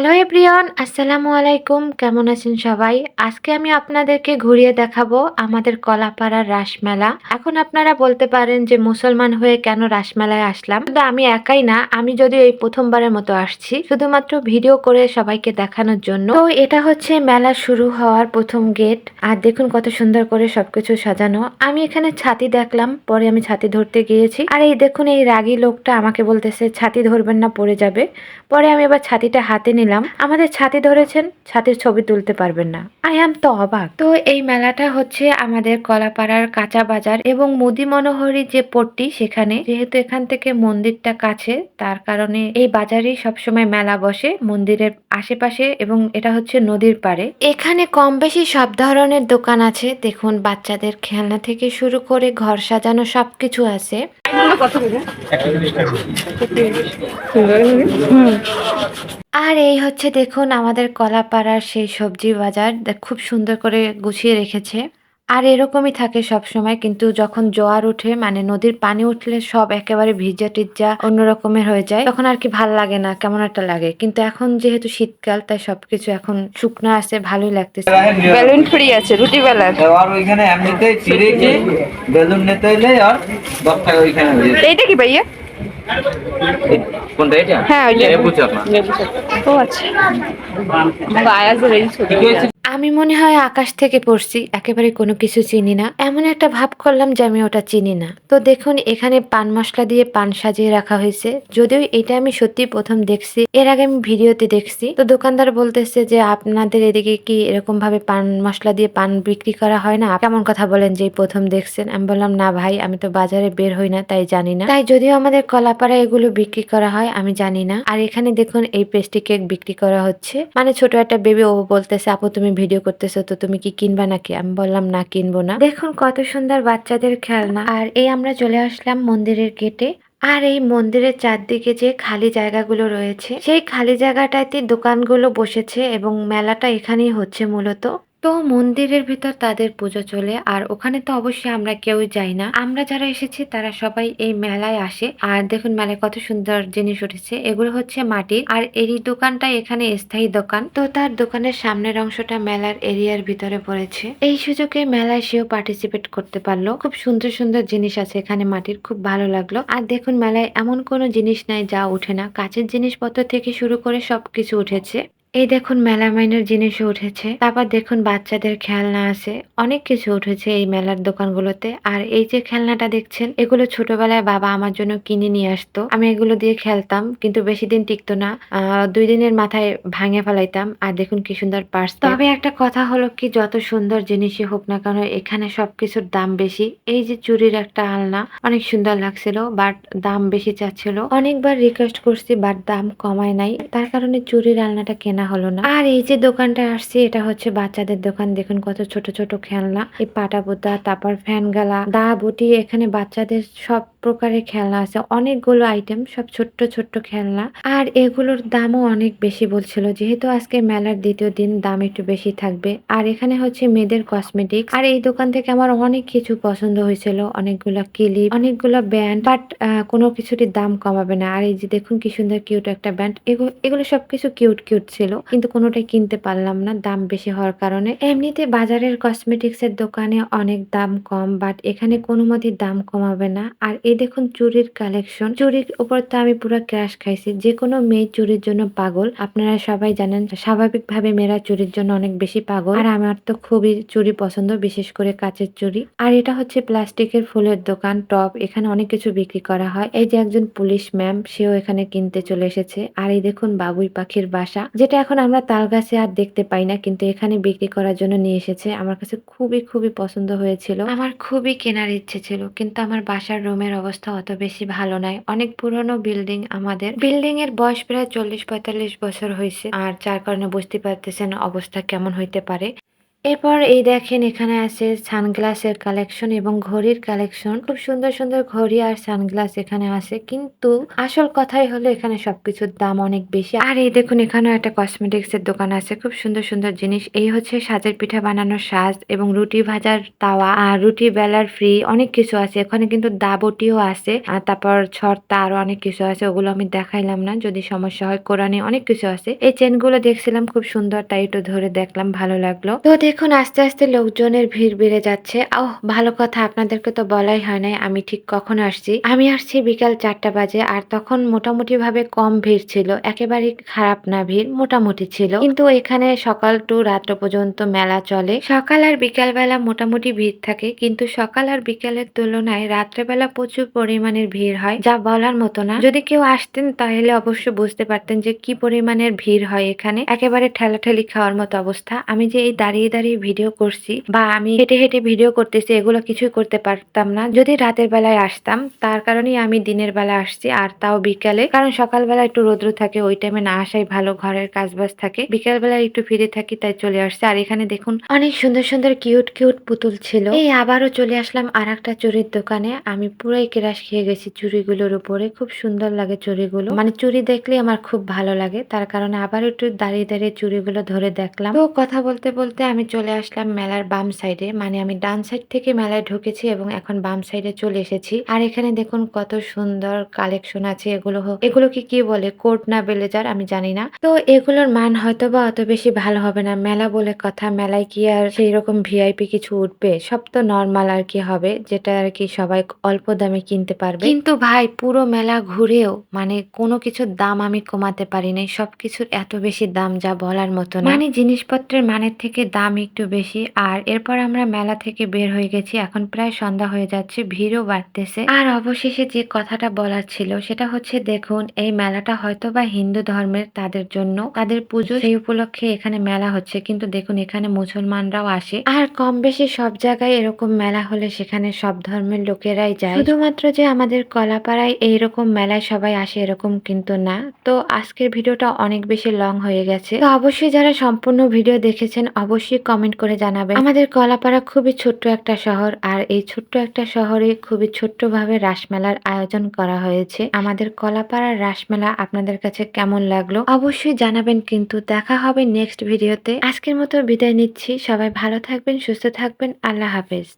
Hello everyone আসসালামু আলাইকুম কেমন আছেন সবাই? আজকে আমি আপনাদেরকে ঘুরিয়ে দেখাবো আমাদের কলাপাড়ার রাসমেলা। এখন আপনারা বলতে পারেন যে মুসলমান হয়ে কেন রাসমেলায় আসলাম। কিন্তু আমি একাই না, আমি যদি এই প্রথমবারের মতো আসছি। শুধুমাত্র ভিডিও করে সবাইকে দেখানোর জন্য। তো এটা হচ্ছে মেলা শুরু হওয়ার প্রথম গেট। আর দেখুন কত সুন্দর করে সবকিছু সাজানো। আমি এখানে ছাতি দেখলাম, পরে আমি ছাতি ধরতে গিয়েছি। আর এই দেখুন এই রাগী লোকটা আমাকে বলতেছে, ছাতি ধরবেন না, পড়ে যাবে। পরে আমি এবার ছাতিটা হাতে নিলাম। আমাদের ছাতি ধরেছেন ছাতির ছবি তুলতে পারবেন না। আই এম তো অবাক। তো এই মেলাটা হচ্ছে আমাদের কলাপাড়ার কাঁচা বাজার এবং মুদি মনোহরি যে পট্টি সেখানে যেহেতু এখান থেকে মন্দিরটা কাছে তার কারণে এই বাজারেই সবসময় মেলা বসে মন্দিরের আশেপাশে এবং এটা হচ্ছে নদীর পাড়ে। এখানে কম বেশি সব ধরনের দোকান আছে দেখুন বাচ্চাদের খেলনা থেকে শুরু করে ঘর সাজানো সবকিছু আছে। আর এই হচ্ছে দেখুন আমাদের কলাপাড়ার সেই সবজি বাজার। খুব সুন্দর করে গুছিয়ে রেখেছে। আর এরকমই থাকে সব সময় কিন্তু যখন জোয়ার উঠে মানে নদীর পানি উঠলে সব একেবারে ভিজা টিজা অন্য রকমের হয়ে যায় তখন আর কি ভালো লাগে না কেমন একটা লাগে। কিন্তু এখন যেহেতু শীতকাল তাই সবকিছু এখন শুকনো আছে ভালোই লাগতেছে। বেলুন ফ্রি আছে রুটি বেলা আর ওইখানে এমনিতে চিড়ে কি বেলুন নিতে হইলে আর দশ টাকা ওইখানে এইটা কি ভাইয়া? কোনটা এটা হ্যাঁ, ওইটা। লেবু চাপা। ও আচ্ছা। কি হয়েছে? আমি মনে হয় আকাশ থেকে পড়ছি, একেবারে কোনো কিছু চিনি না। এমন একটা ভাব করলাম যে আমি ওটা চিনি না। তো দেখুন, এখানে পান মশলা দিয়ে পান সাজিয়ে রাখা হয়েছে। যদিও এটা আমি সত্যি প্রথম দেখছি, এর আগে আমি ভিডিওতে দেখছি। তো দোকানদার বলতেছে যে, আপনাদের এদিকে কি এরকম ভাবে পান মশলা দিয়ে পান বিক্রি করা হয় না? কেমন কথা বলেন যে প্রথম দেখছেন। আমি বললাম, না ভাই, আমি তো বাজারে বের হই না, তাই জানি না। তাই যদিও আমাদের কলাপাড়া এগুলো বিক্রি করা হয়, আমি জানি না। আর এখানে দেখুন, এই পেস্ট্রি কেক বিক্রি করা হচ্ছে। মানে ছোট একটা বেবি ও বলতেছে, আপু, তুমি ভিডিও করতেছো, তো তুমি কি কিনবা নাকি? আমি বললাম, না, কিনবো না। দেখুন, কত সুন্দর বাচ্চাদের খেলনা। আর এই আমরা চলে আসলাম মন্দিরের গেটে। আর এই মন্দিরের চারদিকে যে খালি জায়গাগুলো রয়েছে, সেই খালি জায়গাটাতে দোকানগুলো বসেছে এবং মেলাটা এখানেই হচ্ছে মূলত। তো মন্দিরের ভিতর তাদের পুজো চলে, আর ওখানে তো অবশ্যই আমরা কেউই যাই না। আমরা যারা এসেছি, তারা সবাই এই মেলায় আসে। আর দেখুন মেলায় কত সুন্দর জিনিস উঠেছে। এগুলো হচ্ছে মাটির আর এই দোকানটা এখানে স্থায়ী দোকান। তো তার দোকানের সামনের অংশটা মেলার এরিয়ার ভিতরে পড়েছে। এই সুযোগে মেলায় সেও পার্টিসিপেট করতে পারল। খুব সুন্দর সুন্দর জিনিস আছে এখানে মাটির, খুব ভালো লাগল। আর দেখুন মেলায় এমন কোনো জিনিস নাই যা উঠে না। কাঁচের জিনিসপত্র থেকে শুরু করে সবকিছু উঠেছে। এই দেখুন মেলা মেলামাইনের জিনিসও উঠেছে। তারপর দেখুন বাচ্চাদের খেলনা আছে। অনেক কিছু উঠেছে এই মেলার দোকানগুলোতে। আর এই যে খেলনাটা দেখছেন, এগুলো ছোটবেলায় বাবা আমার জন্য কিনে নিয়ে আসতো। আমি এগুলো দিয়ে খেলতাম, কিন্তু বেশি দিন টিকতো না। দুই দিনের মাথায় ভাঙে ফেলাইতাম। আর দেখুন কি সুন্দর পার্স তবে একটা কথা হলো কি, যত সুন্দর জিনিসই হোক না কেন, এখানে সবকিছুর দাম বেশি। এই যে চুরির একটা আলনা, অনেক সুন্দর লাগছিল, বাট দাম বেশি চাচ্ছিল। অনেকবার রিকোয়েস্ট করছি, বাট দাম কমায় নাই। তার কারণে চুরির আলনাটা কেনা হলো না। আর এই যে দোকানটা আসছে, এটা হচ্ছে বাচ্চাদের দোকান। দেখুন কত ছোট ছোট খেলনা। এই পাটা পোতা তারপর ফ্যান গালা, দা বটি, এখানে বাচ্চাদের সব প্রকারের খেলনা আছে। অনেকগুলো আইটেম সব ছোট্ট ছোট্ট খেলনা। আর এগুলোর দামও অনেক বেশি বলছিল। যেহেতু আজকে মেলার দ্বিতীয় দিন, দাম একটু বেশি থাকবে। আর এখানে হচ্ছে মেয়েদের কসমেটিক আর এই দোকান থেকে আমার অনেক কিছু পছন্দ হয়েছিল। অনেকগুলো ক্লিপ অনেকগুলো ব্যান্ড বাট কোনো কিছুরই দাম কমাবে না। আর এই যে দেখুন কি সুন্দর কিউট একটা ব্যান্ড এগুলো সবকিছু কিউট কিউট ছিল। কিন্তু কোনোটাই কিনতে পারলাম না, দাম বেশি হওয়ার কারণে। এমনিতে বাজারের কসমেটিক্স এর দোকানে অনেক দাম কম বাট এখানে কোনো মতেই দাম কমাবে না। আর এই দেখুন চুরির কালেকশন চুরির উপর তো আমি পুরো ক্র্যাশ খাইছি। যে কোনো মেয়ে চুরির জন্য পাগল। আপনারা সবাই জানেন, স্বাভাবিকভাবে মেয়েরা চুরির জন্য অনেক বেশি পাগল। আর আমার তো খুবই চুরি পছন্দ, বিশেষ করে কাচের চুরি। আর এটা হচ্ছে প্লাস্টিকের ফুলের দোকান, টপ। এখানে অনেক কিছু বিক্রি করা হয়। এই যে একজন পুলিশ ম্যাম, সেও এখানে কিনতে চলে এসেছে। আর এই দেখুন বাবুই পাখির বাসা। যেটা এখন আমরা তাল গাছে আর দেখতে পাই না, কিন্তু এখানে বিক্রি করার জন্য নিয়ে এসেছে। আমার কাছে খুবই খুবই পছন্দ হয়েছিল। আমার খুবই কেনার ইচ্ছে ছিল, কিন্তু আমার বাসার রুমের অবস্থা অত বেশি ভালো নাই। অনেক পুরনো বিল্ডিং আমাদের। বিল্ডিং এর বয়স প্রায় চল্লিশ পঁয়তাল্লিশ বছর হয়েছে আর যার কারণে বুঝতে পারতেছেন অবস্থা কেমন হইতে পারে। এরপর এই দেখেন এখানে আছে সানগ্লাসের কালেকশন এবং ঘড়ির কালেকশন। খুব সুন্দর সুন্দর ঘড়ি আর সানগ্লাস এখানে আছে। কিন্তু আসল কথাই হলো এখানে সবকিছুর দাম অনেক বেশি। আর এই দেখুন, এখানেও একটা কসমেটিক্স এর দোকান আছে। খুব সুন্দর সুন্দর জিনিস। এই হচ্ছে সাজের পিঠা বানানোর সাজ এবং রুটি ভাজার তাওয়া আর রুটি বেলার ফ্রি অনেক কিছু আছে। এখানে কিন্তু দাবটিও আছে। আর তারপর ছর্তা আরও অনেক কিছু আছে। ওগুলো আমি দেখাইলাম না। যদি সমস্যা হয় কোরআনে অনেক কিছু আছে। এই চেনগুলো দেখছিলাম খুব সুন্দর, তাই একটু ধরে দেখলাম, ভালো লাগল। তো দেখুন, আস্তে আস্তে লোকজনের ভিড় বেড়ে যাচ্ছে। ও ভালো কথা, আপনাদেরকে তো বলাই হয় নাই, আমি ঠিক কখন আসছি? আমি আসছি বিকাল চারটা বাজে, আর তখন মোটামুটি ভাবে কম ভিড় ছিল। একেবারে খারাপ না ভিড়, মোটামুটি ছিল। কিন্তু এখানে সকাল টু রাত্র পর্যন্ত মেলা চলে। সকাল আর বিকাল বেলা মোটামুটি ভিড় থাকে, কিন্তু সকাল আর বিকালের তুলনায় রাত্রেবেলা প্রচুর পরিমাণের ভিড় হয়, যা বলার মতো না। যদি কেউ আসতেন, তাহলে অবশ্য বুঝতে পারতেন যে কি পরিমাণের ভিড় হয় এখানে। একেবারে ঠেলাঠেলি খাওয়ার মতো অবস্থা। আমি যে এই দাঁড়িয়ে দাঁড়িয়ে ভিডিও করছি বা আমি হেঁটে হেঁটে ভিডিও করতেছি, এগুলো কিছুই করতে পারতাম না। যদি রাতের বেলায় আসতাম, তার কারণেই আমি দিনের বেলা আসছি আর তাও বিকালে। কারণ সকালবেলা একটু রোদ্র থাকে, ওই টাইমে না আসাই ভালো, ঘরের কাজবাজ থাকে। বিকেল বেলায় একটু ফিরে থাকি, তাই চলে আসছে। আর এখানে দেখুন, অনেক সুন্দর সুন্দর কিউট কিউট পুতুল ছিল। এই আবারও চলে আসলাম আর একটা চুরির দোকানে। আমি পুরাই কেরাস খেয়ে গেছি চুড়িগুলোর উপরে। খুব সুন্দর লাগে চুড়িগুলো মানে চুরি দেখলে আমার খুব ভালো লাগে। তার কারণে আবার একটু দাঁড়িয়ে দাঁড়িয়ে চুড়িগুলো ধরে দেখলাম। তো কথা বলতে বলতে আমি চলে আসলাম মেলার বাম সাইডে মানে আমি ডান সাইড থেকে মেলায় ঢুকেছি এবং এখন বাম সাইডে চলে এসেছি। আর এখানে দেখুন কত সুন্দর কালেকশন আছে। এগুলো এগুলো কি কি বলে? কোট না বেলেজার? আমি জানি না। তো এগুলোর মান হয়তো বা অত বেশি ভালো হবে না। মেলা বলে কথা, মেলায় কি আর সেই রকম ভিআইপি কিছু উঠবে? সব তো নর্মাল আর কি হবে, যেটা আর কি সবাই অল্প দামে কিনতে পারবে। কিন্তু ভাই, পুরো মেলা ঘুরেও মানে কোনো কিছুর দাম আমি কমাতে পারি নাই। সবকিছুর এত বেশি দাম যা বলার মতো মানে জিনিসপত্রের মানের থেকে দাম একটু বেশি। আর এরপর আমরা মেলা থেকে বের হয়ে গেছি। এখন প্রায় সন্ধ্যা হয়ে যাচ্ছে, ভিড়ও বাড়তেছে। আর অবশেষে যে কথাটা বলার ছিল, সেটা হচ্ছে, দেখুন, এই মেলাটা হয়তো বা হিন্দু ধর্মের তাদের জন্য। তাদের পুজো সেই উপলক্ষে এখানে মেলা হচ্ছে। কিন্তু দেখুন, এখানে মুসলমানরাও আসে। আর কম বেশি সব জায়গায় এরকম মেলা হলে সেখানে সব ধর্মের লোকেরাই যায়। শুধুমাত্র যে আমাদের কলাপাড়ায় এইরকম মেলায় সবাই আসে, এরকম কিন্তু না। তো আজকের ভিডিওটা অনেক বেশি লং হয়ে গেছে। তো অবশ্যই যারা সম্পূর্ণ ভিডিও দেখেছেন, অবশ্যই কমেন্ট করে জানাবেন। আমাদের কলাপাড়া খুবই ছোট্ট একটা শহর, আর এই ছোট্ট একটা শহরে খুবই ছোট্টভাবে রাসমেলার আয়োজন করা হয়েছে। আমাদের কলাপাড়ার রাসমেলা আপনাদের কাছে কেমন লাগল? অবশ্যই জানাবেন, কিন্তু দেখা হবে নেক্সট ভিডিওতে আজকের মতো বিদায় নিচ্ছি। সবাই ভালো থাকবেন, সুস্থ থাকবেন। আল্লাহ হাফেজ।